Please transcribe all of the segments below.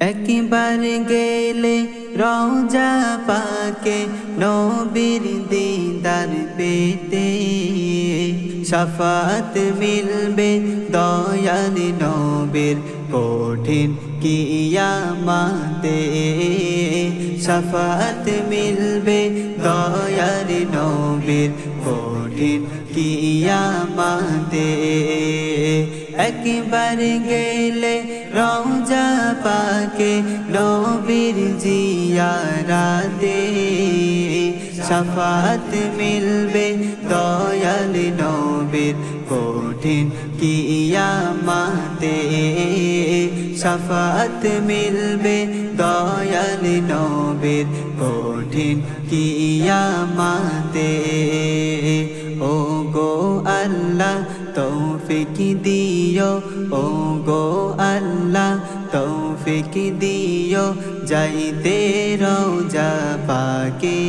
একবার গেলে রওজা পাকে নবীর দিদার পেতে সাফাত মিলবে দয়াল নবীর কঠিন কিয়ামাতে। সাফাত মিলবে দয়াল নবীর কঠিন কিয়ামাতে। একবার গেলে রওজা পাকে নবীর জিয়ারাতে। সাফাত মিলবে দয়াল নবীর কঠিন কিয়ামাতে সাফাত মিলবে দয়াল নবীর কঠিন কিয়ামাতে। ও গো আল্লাহ তৌফিক দিও ও গো আল্লাহ তৌফিক দিও, যাইতে রওজা পাকে।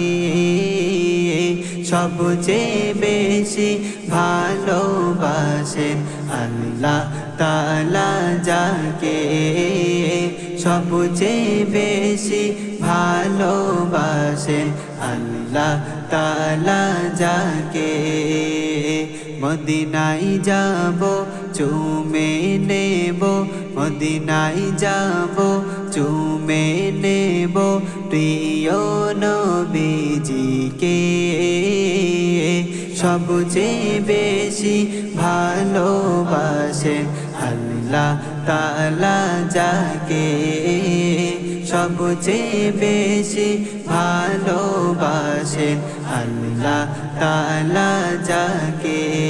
সবচেয়ে বেশি ভালোবাসেন, আল্লাহ তালা যাকে সবচেয়ে বেশি ভালোবাসেন, আল্লাহ তালা যাকে মদিনাই যাব, চুমে নেব মদিনাই যাব, চুমে নেব, প্রিয় নবীজিকে সবচেয়ে বেশি ভালোবাসেন আল্লাহ তালা যাকে। সবচেয়ে বেশি ভালোবাসেন আল্লাহ তালা যাকে।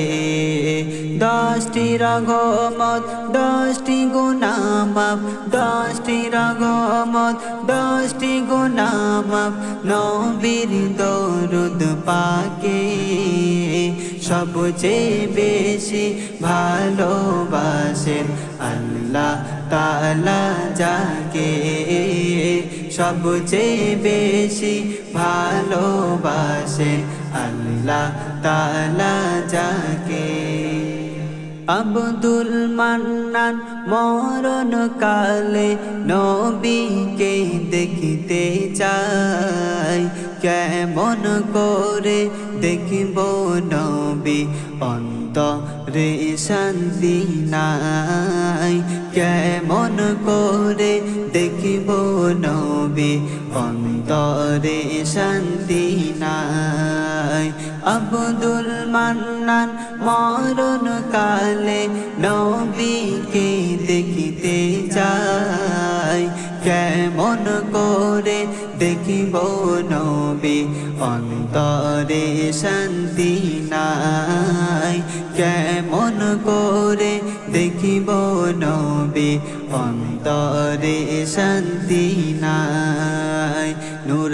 দশটি রঘমত দশটি গুনামাপ দশটি রঘমত দশটি গুনামাপ নবীর দরুদ পাকে। সবচেয়ে বেশি ভালোবাসেন আল্লাহ তালা যাকে। সবচেয়ে বেশি ভালোবাসেন আল্লাহ তালা যাকে। আব্দুল মান্নান মরণ কালে নবীকে দেখিতে চাই। কেমন করে দেখিব নবী? অন্তরে শান্তি নাই। কেমন করে দেখিব নবী? অন্তরে শান্তি নাই। আব্দুল মান্নান মরণ কালে নবীকে দেখিতে যাই কেমন করে দেখিব নবী? অন্তরে শান্তি নাই। কেমন করে দেখিব নবী? অন্তরে শান্তি নাই।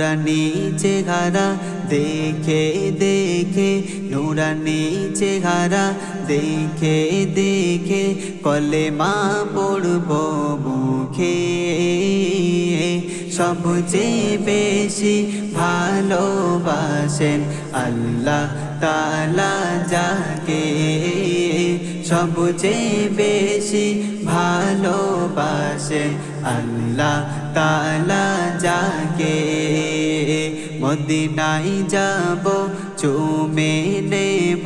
নুরানি চেহারা দেখে দেখে। নুরানি চেহারা দেখে দেখে। কলে মা পড়ব মুখে। সবচেয়ে বেশি ভালোবাসেন আল্লাহ তালা যাকে। সবচেয়ে বেশি ভালোবাসেন আল্লাহ তালা যাকে। মদিনাই যাব, চুমে নেব।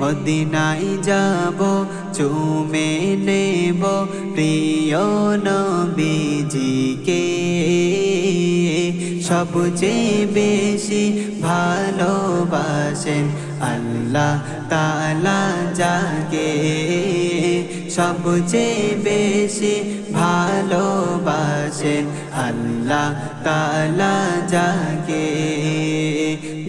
মদিনাই যাব, চুমে নেব। প্রিয় নবীজিকে সবচেয়ে বেশি ভালোবাসেন আল্লাহ তালা যাকে। সবচেয়ে বেশি ভালোবাসেন আল্লাহ তালা যাকে।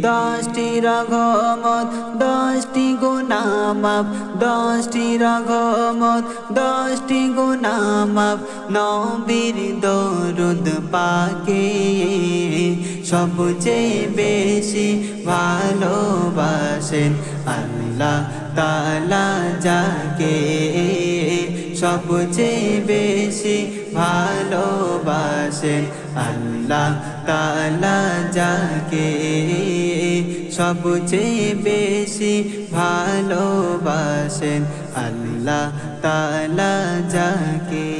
দশটি রঘমত, দশটি গুনামাপ, দশটি রঘমত, দশটি গুনামাপ, নবীর দরুদ পাকে। সবচেয়ে বেশি ভালোবাসেন আল্লাহ তালা যাকে। সবচেয়ে বেশি ভালোবাসেন আল্লাহ তালা যাকে সবচেয়ে বেশি ভালোবাসেন আল্লাহ তালা যাকে